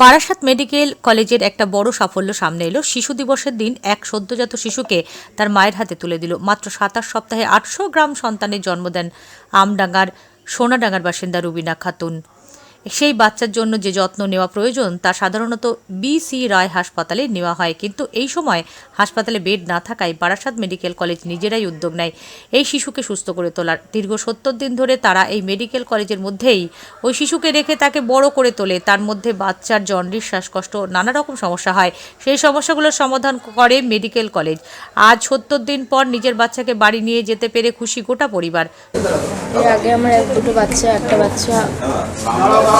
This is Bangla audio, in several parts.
বারাসাত মেডিকেল কলেজের একটা বড় সাফল্য সামনে এলো। শিশু দিবসের দিন এক সদ্যজাত শিশুকে তার মায়ের হাতে তুলে দিল। মাত্র সাতাশ সপ্তাহে আটশো গ্রাম সন্তানের জন্ম দেন আমডাঙ্গার, সোনাডাঙ্গার বাসিন্দা রুবিনা খাতুন। সেই বাচ্চার জন্য যে যত্ন নেওয়া প্রয়োজন, তা সাধারণত বি সি রায় হাসপাতালে নেওয়া হয়। কিন্তু এই সময় হাসপাতালে বেড না থাকায় বারাসাত মেডিকেল কলেজ নিজেরাই উদ্যোগ নেয়। এই শিশুকে সুস্থ করে তোলার দীর্ঘ সত্তর দিন ধরে তারা এই মেডিকেল কলেজের মধ্যেই ওই শিশুকে রেখে তাকে বড় করে তোলে। তার মধ্যে বাচ্চার জন্ডিস, শ্বাসকষ্ট, নানা রকম সমস্যা হয়। সেই সমস্যাগুলোর সমাধান করে মেডিকেল কলেজ। আজ সত্তর দিন পর নিজের বাচ্চাকে বাড়ি নিয়ে যেতে পেরে খুশি গোটা পরিবার। এর আগে আমার এক দুটো বাচ্চা, একটা বাচ্চা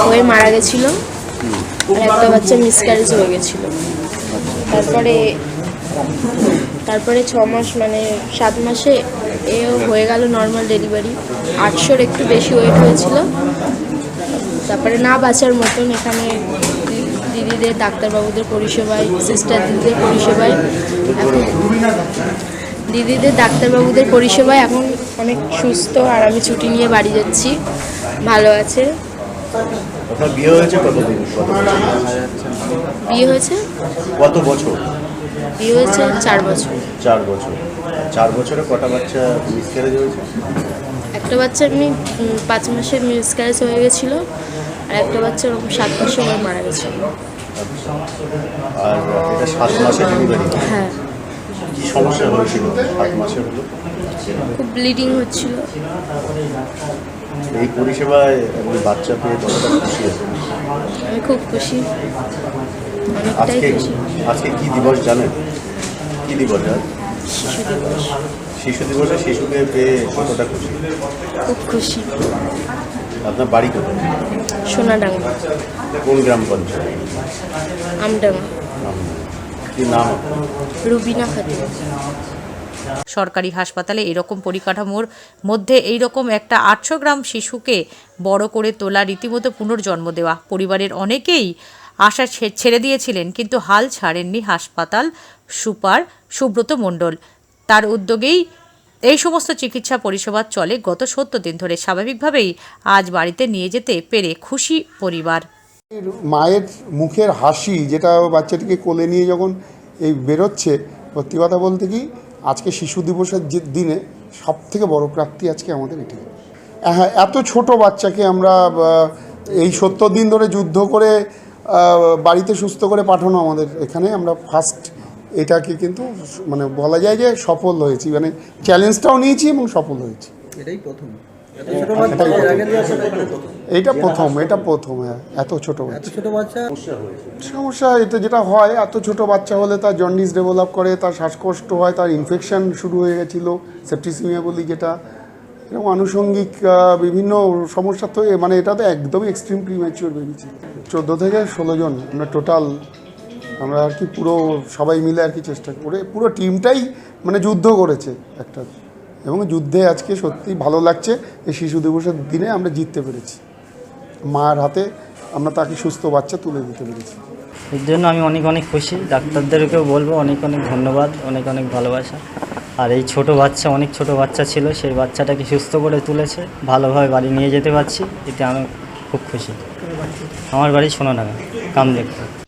হয়ে মারা গেছিল। আর একটা বাচ্চা মিসক্যারেজ হয়ে গেছিল। তারপরে তারপরে ছ মাস মানে সাত মাসে এও হয়ে গেল নর্মাল ডেলিভারি আটশোর একটু বেশি ওয়েট হয়েছিল। তারপরে না বাঁচার মতন এখানে দিদিদের, ডাক্তারবাবুদের পরিষেবায় সিস্টার দিদিদের পরিষেবায় এখন দিদিদের, ডাক্তারবাবুদের পরিষেবায় এখন অনেক সুস্থ। আর আমি ছুটি নিয়ে বাড়ি যাচ্ছি। ভালো আছে। আপনার বিয়ে হয়েছে কতদিন? কত বছর? বিয়ে হয়েছে? কত বছর? বিয়ে হয়েছে চার বছর। চার বছর। চার বছরে কটা বাচ্চা মিসক্যারেজ হয়েছে? একটা বাচ্চা এমনি পাঁচ মাসে মিসক্যারেজ হয়ে গেছিল আর একটা বাচ্চা ওরকম সাত মাসে আমার মারা গেছিল আর এটা সাত মাসে ডেলিভারি হ্যাঁ। কি সমস্যা হয়েছিল? সাত মাসে হলো? খুব ব্লিডিং হচ্ছিল। এই পরিষেবায় আপনি বাচ্চা পেয়ে কতটা খুশি আছেন? আমি খুব খুশি। অনেকটাই আজকে খুশি। আজকে কি দিবস জানেন? কি দিবস আজ শিশু দিবস। শিশু দিবসে শিশুকে পেয়ে কতটা খুশি? খুব খুশি। আপনার বাড়ি কোথায়? সোনাডাঙ্গা। কোন গ্রাম পঞ্চায়েত? আমডাঙ্গা। কি নাম? আপনার? রুবিনা খাতুন। সরকারি হাসপাতালে এরকম পরিকাঠামোর মধ্যে এই রকম একটা আটশো গ্রাম শিশুকে বড় করে তোলা, রীতিমতো পুনর্জন্ম দেওয়া। পরিবারের অনেকেই আশা ছেড়ে দিয়েছিলেন, কিন্তু হাল ছাড়েননি হাসপাতাল সুপার সুব্রত মণ্ডল। তার উদ্যোগেই এই সমস্ত চিকিৎসা পরিষেবা চলে গত সত্তর দিন ধরে। স্বাভাবিকভাবেই আজ বাড়িতে নিয়ে যেতে পেরে খুশি পরিবার। মায়ের মুখের হাসি, যেটা বাচ্চাটিকে কোলে নিয়ে যখন এই বেরোচ্ছে, সত্যি কথা বলতে কি আজকে শিশু দিবসের যে দিনে সব থেকে বড় প্রাপ্তি আজকে আমাদের এটি। হ্যাঁ এত ছোট বাচ্চাকে আমরা এই সত্তর দিন ধরে যুদ্ধ করে বাড়িতে সুস্থ করে পাঠানো আমাদের এখানে। আমরা ফার্স্ট এটাকে কিন্তু মানে বলা যায় যে সফল হয়েছি। মানে চ্যালেঞ্জটাও নিয়েছি এবং সফল হয়েছি। এটাই প্রথম। এর প্রথম। এটা প্রথম হ্যাঁ এত ছোট বাচ্চা। সমস্যা এটা যেটা হয় এত ছোট বাচ্চা হলে তার জন্ডিস ডেভেলপ করে তার শ্বাসকষ্ট হয় তার ইনফেকশন শুরু হয়ে গেছিল সেপ্টিসিমিয়া বলি যেটা। এরকম আনুষঙ্গিক বিভিন্ন সমস্যা তো মানে এটা তো একদমই এক্সট্রিম প্রিম্যাচিওর বেরিয়েছে চোদ্দ থেকে ষোলো জন আমরা টোটাল আমরা আর কি পুরো সবাই মিলে আর কি চেষ্টা করে পুরো টিমটাই মানে যুদ্ধ করেছে একটা। এবং যুদ্ধে আজকে সত্যি ভালো লাগছে, এই শিশু দিবসের দিনে আমরা জিততে পেরেছি। মার হাতে আমরা তাকে সুস্থ বাচ্চা তুলে দিতে পেরেছি। এর জন্য আমি অনেক অনেক খুশি। ডাক্তারদেরকেও বলব অনেক অনেক ধন্যবাদ, অনেক অনেক ভালোবাসা। আর এই ছোট বাচ্চা, অনেক ছোট বাচ্চা ছিল, সেই বাচ্চাটাকে সুস্থ করে তুলেছে, ভালোভাবে বাড়ি নিয়ে যেতে পারছি, এতে আমি খুব খুশি। আমার বাড়ি শোনো সোনাডাঙ্গা কামদেবপুর